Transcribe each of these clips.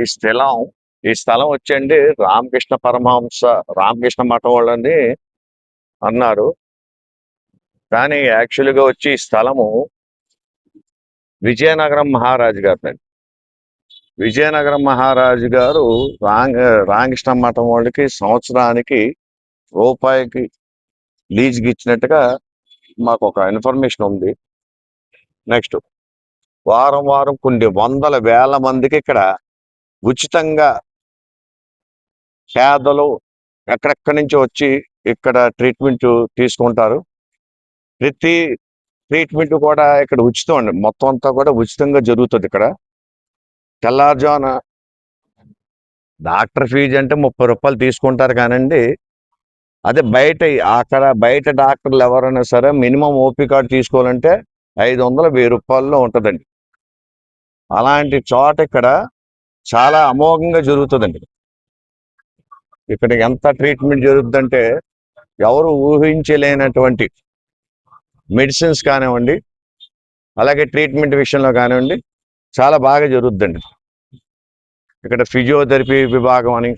ఈ స్థలం ఈ స్థలం వచ్చండి రామకృష్ణ పరమహంస రామకృష్ణ మఠం వాళ్ళని అన్నారు. కానీ యాక్చువల్గా వచ్చి ఈ స్థలము విజయనగరం మహారాజు గారిదండి. విజయనగరం మహారాజు గారు రాంగ రామకృష్ణ మఠం వాళ్ళకి సంవత్సరానికి రూపాయికి లీజ్కి ఇచ్చినట్టుగా మాకు ఒక ఇన్ఫర్మేషన్ ఉంది. నెక్స్ట్ వారం వారం కొన్ని వందల వేల మందికి ఇక్కడ ఉచితంగా పేదలు ఎక్కడెక్కడి నుంచి వచ్చి ఇక్కడ ట్రీట్మెంట్ తీసుకుంటారు. ప్రతి ట్రీట్మెంట్ కూడా ఇక్కడ ఉచితం అండి మొత్తం అంతా కూడా ఉచితంగా జరుగుతుంది ఇక్కడ. తెల్లారుజామున డాక్టర్ ఫీజు అంటే ముప్పై రూపాయలు తీసుకుంటారు కానండి. అదే బయట అక్కడ బయట డాక్టర్లు ఎవరైనా సరే మినిమం ఓపీ కార్డు తీసుకోవాలంటే ఐదు వందల వెయ్యి రూపాయల్లో ఉంటుందండి. అలాంటి చోట ఇక్కడ చాలా అమోఘంగా జరుగుతుందండి. ఇక్కడ ఎంత ట్రీట్మెంట్ జరుగుతుందంటే ఎవరు ఊహించలేనటువంటి మెడిసిన్స్ కానివ్వండి అలాగే ట్రీట్మెంట్ విషయంలో కానివ్వండి చాలా బాగా జరుగుద్దండి ఇక్కడ ఫిజియోథెరపీ విభాగం అని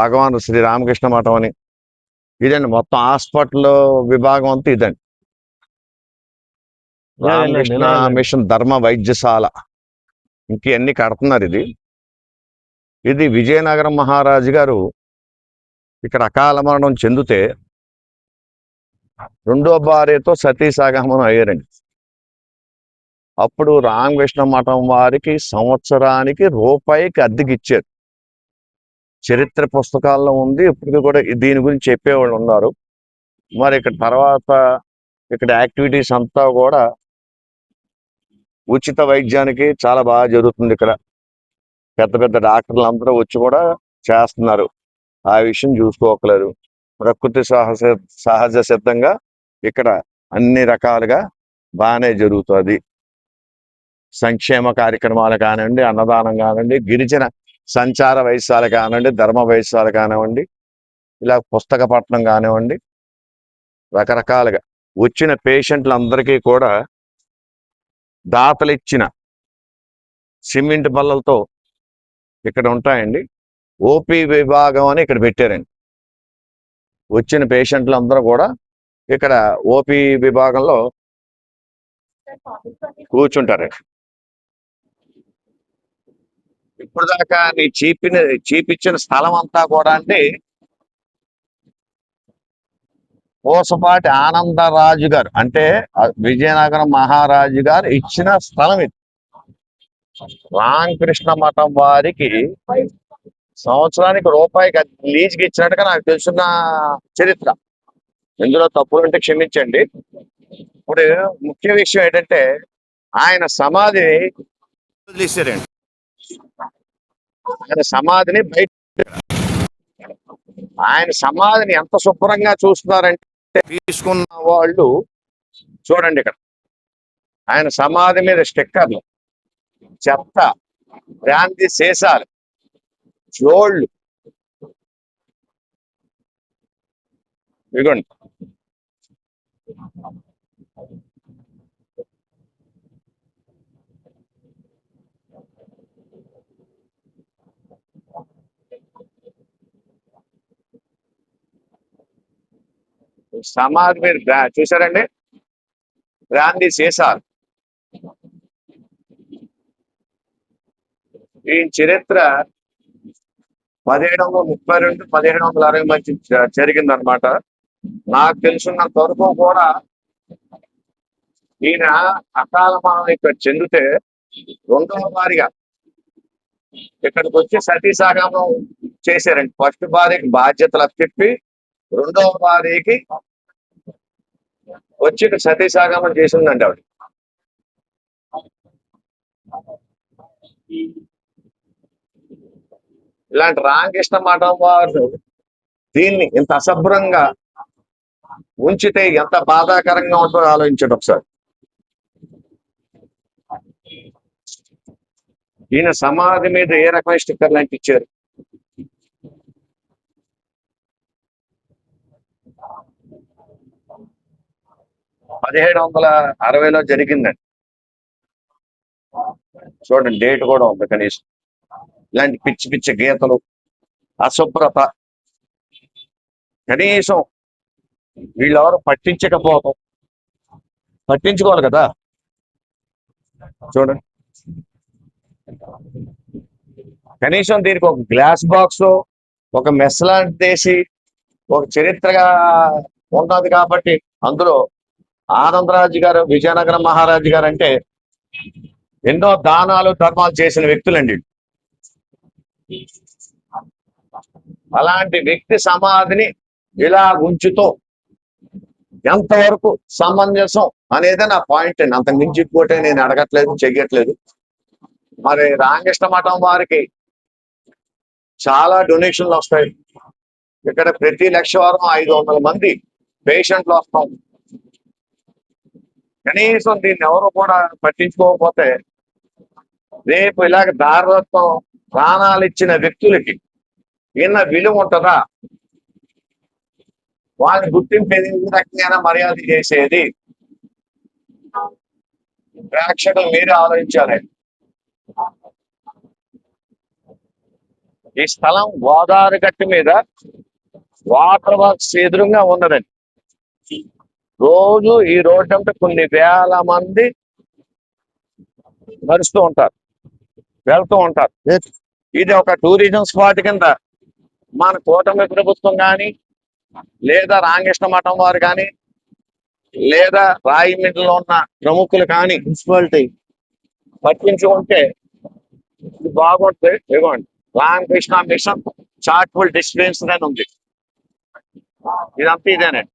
భగవాన్ శ్రీ రామకృష్ణ మఠం అని ఇదండి మొత్తం హాస్పిటల్ విభాగం అంతా ఇదండి. రామకృష్ణ. మిషన్ ధర్మ వైద్యశాల. ఇంకన్నీ కడుతున్నారు ఇది? ఇది విజయనగరం మహారాజు గారు ఇక్కడ అకాల మరణం చెందితే రెండో భార్యతో సతీసాగమనం అయ్యారండి. అప్పుడు రామకృష్ణ మఠం వారికి సంవత్సరానికి రూపాయికి అద్దెకిచ్చారు. చరిత్ర పుస్తకాల్లో ఉంది ఇప్పటికీ కూడా దీని గురించి చెప్పేవాళ్ళు ఉన్నారు. మరి ఇక్కడ తర్వాత ఇక్కడ యాక్టివిటీస్ అంతా కూడా ఉచిత వైద్యానికి చాలా బాగా జరుగుతుంది ఇక్కడ. పెద్ద పెద్ద డాక్టర్లు అందరూ వచ్చి కూడా చేస్తున్నారు. ఆ విషయం చూసుకోకలేదు. ప్రకృతి సహజ సహజ సిద్ధంగా ఇక్కడ అన్ని రకాలుగా బాగానే జరుగుతుంది. సంక్షేమ కార్యక్రమాలు కానివ్వండి అన్నదానం కానివ్వండి గిరిజన సంచార వయస్సాలు కానివ్వండి ధర్మ వయస్సాలు కానివ్వండి ఇలా పుస్తక పట్టణం కానివ్వండి రకరకాలుగా వచ్చిన పేషెంట్లందరికీ కూడా దాతలిచ్చిన సిమెంట్ బల్లలతో ఇక్కడ ఉంటాయండి. ఓపీ విభాగం అని ఇక్కడ పెట్టారండి. వచ్చిన పేషెంట్లు అందరూ కూడా ఇక్కడ ఓపీ విభాగంలో కూర్చుంటారండి ఇప్పుడు దాకా నీ చీపిన చీపిచ్చిన స్థలం అంతా కూడా అంటే పూసపాటి ఆనందరాజు గారు. అంటే విజయనగరం మహారాజు గారు ఇచ్చిన స్థలం ఇది. రామకృష్ణ మఠం వారికి సంవత్సరానికి రూపాయికి లీజుకి ఇచ్చినట్టుగా నాకు తెలుసున్న చరిత్ర. ఇందులో తప్పులు ఉంటే క్షమించండి. ఇప్పుడు ముఖ్య విషయం ఏంటంటే ఆయన సమాధి వదిలేశారండి. ఆయన సమాధిని బయట ఆయన సమాధిని ఎంత శుభ్రంగా చూస్తున్నారంటే తీసుకున్న వాళ్ళు చూడండి ఇక్కడ. ఆయన సమాధి మీద స్టిక్కర్లు చెత్త బ్రాంతి శేషాలు జోళ్ళు. ఇదిగోండి సమాజ్ మీరు చూసారండి గాంధీ సీసార్ ఈ చరిత్ర పదిహేడు వందల ముప్పై రెండు పదిహేడు వందల అరవై మధ్య జరిగిందనమాట నాకు తెలుసున్నంత వరకు కూడా ఈయన అకాల మరణం ఇక్కడ చెందితే రెండవ వారిగా ఇక్కడికి వచ్చి సతీ సాగమం చేశారండి. ఫస్ట్ భార్యకి బాధ్యతలు చెప్పి రెండవ భార్యకి వచ్చి ఇక్కడ చేసిందండి ఆవిడ. ఇలాంటి రామకృష్ణ మఠం వారు దీన్ని ఇంత అసభ్రంగా ఉంచితే ఎంత బాధాకరంగా ఉంటుందో ఆలోచించండి ఒకసారి. ఈయన సమాధి మీద ఏ రకమైన స్టిక్కర్లు అంటించారు? పదిహేడు వందల అరవైలో జరిగిందండి. చూడండి డేట్ కూడా ఉంది కనీసం. ఇలాంటి పిచ్చి పిచ్చి గీతలు అశుభ్రత. కనీసం వీళ్ళెవరు పట్టించకపోవడం పట్టించుకోవాలి కదా. చూడండి. కనీసం దీనికి ఒక గ్లాస్ బాక్స్ ఒక మెస్ లాంటిదేసి ఒక చరిత్రగా ఉన్నది కాబట్టి అందులో ఆనందరాజు గారు విజయనగరం మహారాజు గారు అంటే ఎన్నో దానాలు ధర్మాలు చేసిన వ్యక్తులండి. అలాంటి వ్యక్తి సమాధిని ఇలా ఉంచుతూ ఎంతవరకు సమంజసం అనేది నా పాయింట్ అండి. అంత మించి ఇంకోటే నేను అడగట్లేదు చెయ్యట్లేదు. మరి రామకృష్ణ మఠం వారికి చాలా డొనేషన్లు వస్తాయి. ఇక్కడ ప్రతి లక్ష వారం ఐదు వందల మంది పేషెంట్లు వస్తాం. కనీసం దీన్ని ఎవరు కూడా పట్టించుకోకపోతే రేపు ఇలాగ దారదత్వం ప్రాణాలు ఇచ్చిన వ్యక్తులకి ఇన్న విలువ ఉంటుందా? వాళ్ళని గుర్తింపేది రకంగా మర్యాద చేసేది ప్రేక్షకులు మీరే ఆలోచించాలి. ఈ స్థలం గోదావరి గట్టి మీద వాటర్ వర్క్స్ ఎదురుగా ఉన్నదండి. రోజు ఈ రోడ్డు అంటే కొన్ని వేల మంది నడుస్తూ ఉంటారు వెళ్తూ ఉంటారు. ఇది ఒక టూరిజం స్పాట్ కింద మన కూటమి ప్రభుత్వం కానీ లేదా రామకృష్ణ మఠం వారు కానీ లేదా రాయిమిడ్లో ఉన్న ప్రముఖులు కానీ మున్సిపాలిటీ. పట్టించుకుంటే ఇది బాగుంటుంది ఇవ్వండి. రామకృష్ణ మిషన్ చార్ట్ఫుల్ డిస్ప్లేన్స్ అని ఉంది. ఇదంతా ఇదేనండి.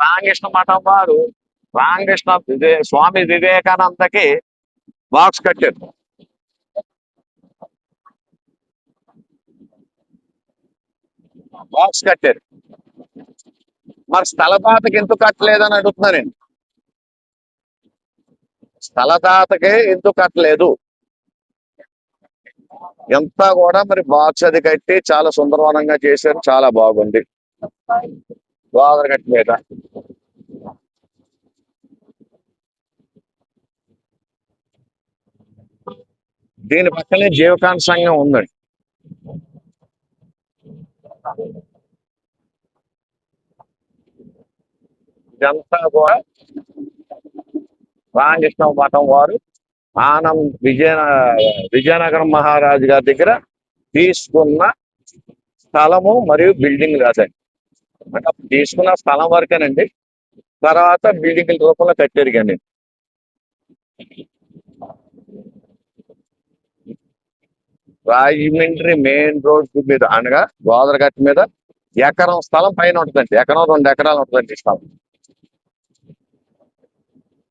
రామకృష్ణ మఠం వారు రామకృష్ణ వివే స్వామి వివేకానందకి బాక్స్ కట్టారు. బాక్స్ కట్టారు. మరి స్థలదాతకి ఎందుకు కట్టలేదని అడుగుతున్నారండి స్థలదాతకే ఎందుకు కట్టలేదు? ఎంత కూడా మరి బాక్స్ అది కట్టి చాలా సుందరవనంగా చేశారు చాలా బాగుంది. గోదావరి గట్టి మీద దీని పక్కనే జీవకాంత సంఘం ఉందండి ఇదంతా కూడా రామకృష్ణ మఠం వారు ఆనం విజయ విజయనగరం మహారాజు గారి దగ్గర తీసుకున్న స్థలము మరియు బిల్డింగ్ రాదండి అంటే అప్పుడు తీసుకున్న స్థలం వరకేనండి. తర్వాత బిల్డింగ్ రూపంలో కట్టారు కానీ రాజమండ్రి మెయిన్ రోడ్ మీద అనగా గోదరగట్టు మీద ఎకరం స్థలం పైన ఉంటుందండి. ఎకరం రెండు ఎకరాలు ఉంటుందండి స్థలం.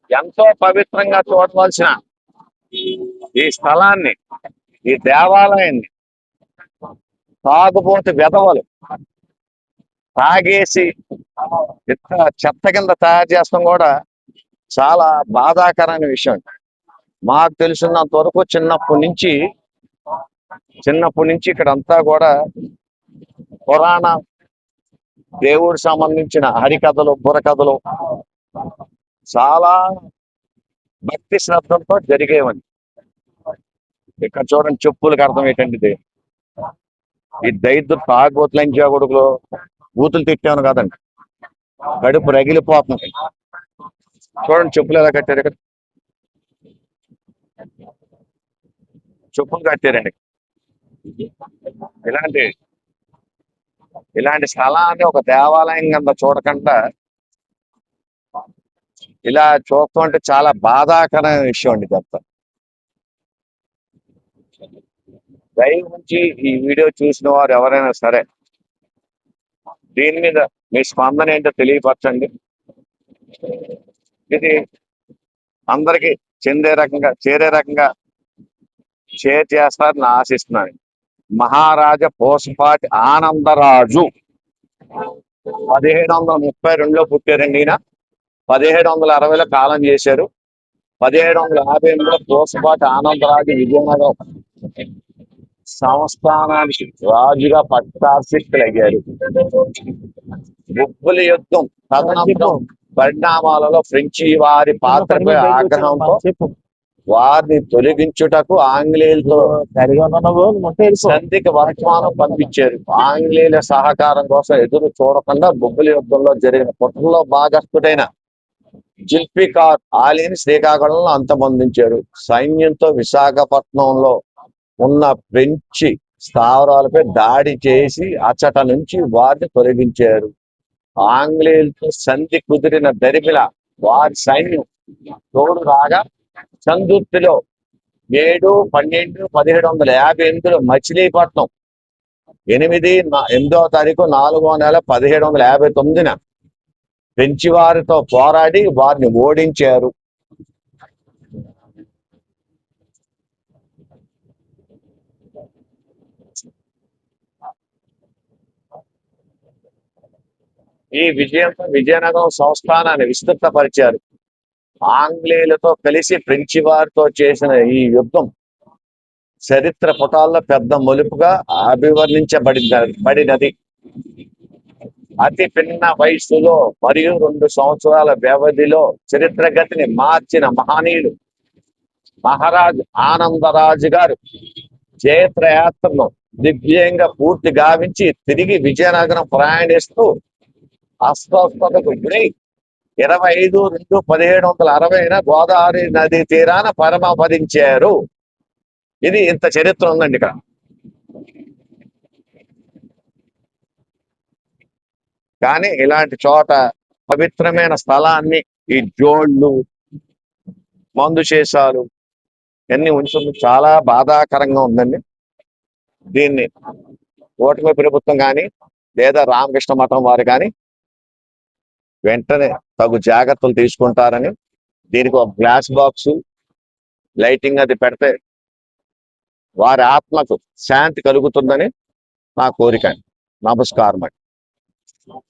ఎంతో పవిత్రంగా చూడవలసిన ఈ స్థలాన్ని ఈ దేవాలయాన్ని తాగుబోతు వెధవలు తాగేసి చెత్త కింద తయారు చేస్తాం కూడా చాలా బాధాకరమైన విషయం. మాకు తెలిసినంత వరకు చిన్నప్పటి నుంచి చిన్నప్పటి నుంచి ఇక్కడ అంతా కూడా పురాణ దేవుడికి సంబంధించిన హరికథలు బుర్రకథలు చాలా భక్తి శ్రద్ధలతో జరిగేవని ఇక్కడ చూడండి చెప్పులకు అర్థం ఏంటంటే ఈ దైద్య తాగుబోతులు కొడుకులు బూతులు తిట్టాను కాదండి. కడుపు రగిలిపోతుంది. చూడండి చెప్పులు ఎలా కట్టారు ఇక్కడ. చెప్పులు కట్టారండి. ఇలాంటి ఇలాంటి స్థలాన్ని ఒక దేవాలయం కింద చూడకుండా ఇలా చూస్తుంటే చాలా బాధాకరమైన విషయం అండి చెప్తాను దయ నుంచి ఈ వీడియో చూసిన వారు ఎవరైనా సరే దీని మీద మీ స్పందన ఏంటో తెలియపరచండి. ఇది అందరికి చెందే రకంగా చేరే రకంగా షేర్ చేస్తారని ఆశిస్తున్నాను. మహారాజా పోసపాటి ఆనందరాజు పదిహేడు వందల ముప్పై రెండులో పుట్టారండి ఈయన. పదిహేడు వందల అరవైలో కాలం చేశారు. పదిహేడు వందల యాభై ఎనిమిదిలో పోసపాటి ఆనందరాజు విజయనగరం సంస్థానానికి రాజుగా పట్టాభిషిక్తులయ్యారు బుబ్బుల యుద్ధం తదనంతరం పరిణామాలలో ఫ్రెంచి వారి పాత్రపై ఆగ్రహంతో వారిని తొలగించుటకు ఆంగ్లేయులతో సంధికి వర్తమానం పంపించారు. ఆంగ్లేయుల సహకారం కోసం ఎదురు చూడకుండా బొబ్బుల యుద్ధంలో జరిగిన కుట్రలో భాగస్థుడైన జుల్ఫికార్ ఆలీని శ్రీకాకుళంలో అంతమొందించారు సైన్యంతో విశాఖపట్నంలో ఉన్న పెంచి స్థావరాలపై దాడి చేసి అచ్చట నుంచి వారిని తొలగించారు. ఆంగ్లేయులతో సంధి కుదిరిన దరిమిల వారి సైన్యం తోడు రాగా చందుర్తిలో ఏడు పన్నెండు పదిహేడు వందల యాభై ఎనిమిదిలో మచిలీపట్నం ఎనిమిది ఎనిమిదో ఎనిమిదవ తారీఖు నాలుగో నెల పదిహేడు వందల యాభై తొమ్మిదిన ఫ్రెంచి వారితో పోరాడి వారిని ఓడించారు. ఈ విజయంతో విజయనగరం సంస్థానాన్ని విస్తృతపరిచారు. ఆంగ్లేయులతో కలిసి ఫ్రెంచి వారితో చేసిన ఈ యుద్ధం చరిత్ర పుటాల్లో పెద్ద మలుపుగా అభివర్ణించబడింది బడినది అతి పిన్న వయస్సులో మరియు రెండు సంవత్సరాల వ్యవధిలో చరిత్ర గతిని మార్చిన మహనీయుడు మహారాజ్ ఆనందరాజు గారు జయత్రయాత్రను దివ్యంగా పూర్తి గావించి తిరిగి విజయనగరం ప్రయాణిస్తూ అస్వస్థతకు గురై ఇరవై ఐదు రెండు పదిహేడు వందల అరవైన గోదావరి నది తీరాన పరమపదించారు. ఇది ఇంత చరిత్ర ఉందండి ఇక్కడ. కానీ ఇలాంటి చోట పవిత్రమైన స్థలాన్ని ఈ జోళ్ళు మందు చేశారు ఇవన్నీ ఉంచడం చాలా బాధాకరంగా ఉందండి. దీన్ని ఓటమి ప్రభుత్వం కానీ లేదా రామకృష్ణ మఠం వారు కానీ వెంటనే తగు జాగ్రత్తలు తీసుకుంటారని దీనికి ఒక గ్లాస్ బాక్స్ లైటింగ్ అది పెడితే వారి ఆత్మకు శాంతి కలుగుతుందని నా కోరిక నమస్కారం అండి. não